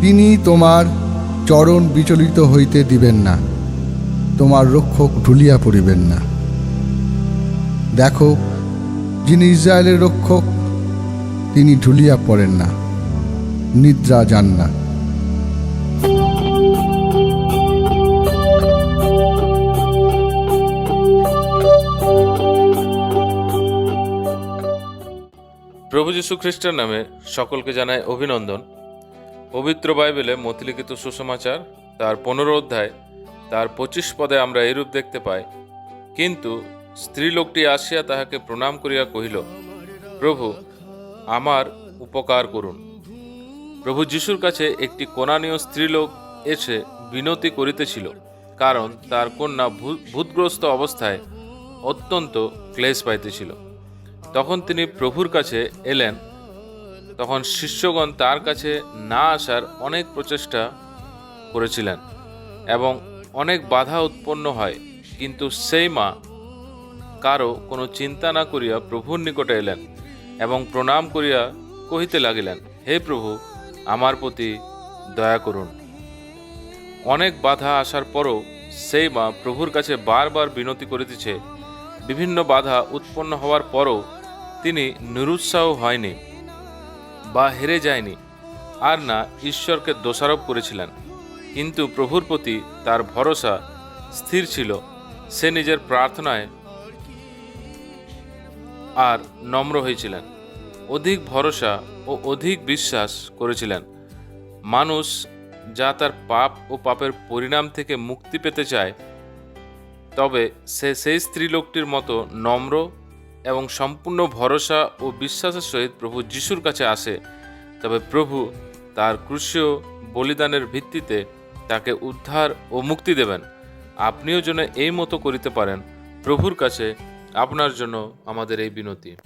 তিনি তোমার চরণ বিচলিত হইতে দিবেন না, তোমার রক্ষক ঢুলিয়া পড়িবেন না। দেখো, যিনি ইসরায়েলের রক্ষক, তিনি ঢুলিয়া পড়েন না, নিদ্রা যান না। প্রভু যীশু খ্রিস্টের নামে সকলকে জানায় অভিনন্দন। পবিত্র বাইবেলে মতিলিখিত সুসমাচার, তার পনেরো অধ্যায়, তার পঁচিশ পদে আমরা এরূপ দেখতে পাই, কিন্তু স্ত্রী লোকটি আসিয়া তাহাকে প্রণাম করিয়া কহিল, প্রভু, আমার উপকার করুন। প্রভু যিশুর কাছে একটি কোনানীয় স্ত্রীলোক এসে বিনতি করিতেছিল, কারণ তার কন্যা ভূতগ্রস্ত অবস্থায় অত্যন্ত ক্লেশ পাইতেছিল। তখন তিনি প্রভুর কাছে এলেন তখন শিষ্যগণ তার কাছে না আসার অনেক প্রচেষ্টা করেছিলেন এবং অনেক বাধা উৎপন্ন হয়। কিন্তু সেই মা কারও কোনো চিন্তা না করিয়া প্রভুর নিকটে এলেন এবং প্রণাম করিয়া কহিতে লাগিলেন, হে প্রভু, আমার প্রতি দয়া করুন। অনেক বাধা আসার পরও সেই মা প্রভুর কাছে বারবার বিনতি করিতেছে। বিভিন্ন বাধা উৎপন্ন হওয়ার পরও তিনি নিরুৎসাহ হয়নি। বা হেরে যায়নি। আর না, ঈশ্বরকে দোষারোপ করেছিলেন। কিন্তু প্রভুর প্রতি তার ভরসা স্থির ছিল। সে নিজের প্রার্থনায় আর নম্র হয়েছিলেন। অধিক ভরসা ও অধিক বিশ্বাস করেছিলেন। মানুষ যা তার পাপ ও পাপের পরিণাম থেকে মুক্তি পেতে চায়, তবে সে সেই স্ত্রী লোকটির মতো নম্র এবং সম্পূর্ণ ভরসা ও বিশ্বাসের সহিত প্রভু যিশুর কাছে আসে। তবে প্রভু তার ক্রুশীয় বলিদানের ভিত্তিতে তাকে উদ্ধার ও মুক্তি দেবেন। আপনিও যেন এই মতো করিতে পারেন। প্রভুর কাছে আপনার জন্য আমাদের এই বিনতি।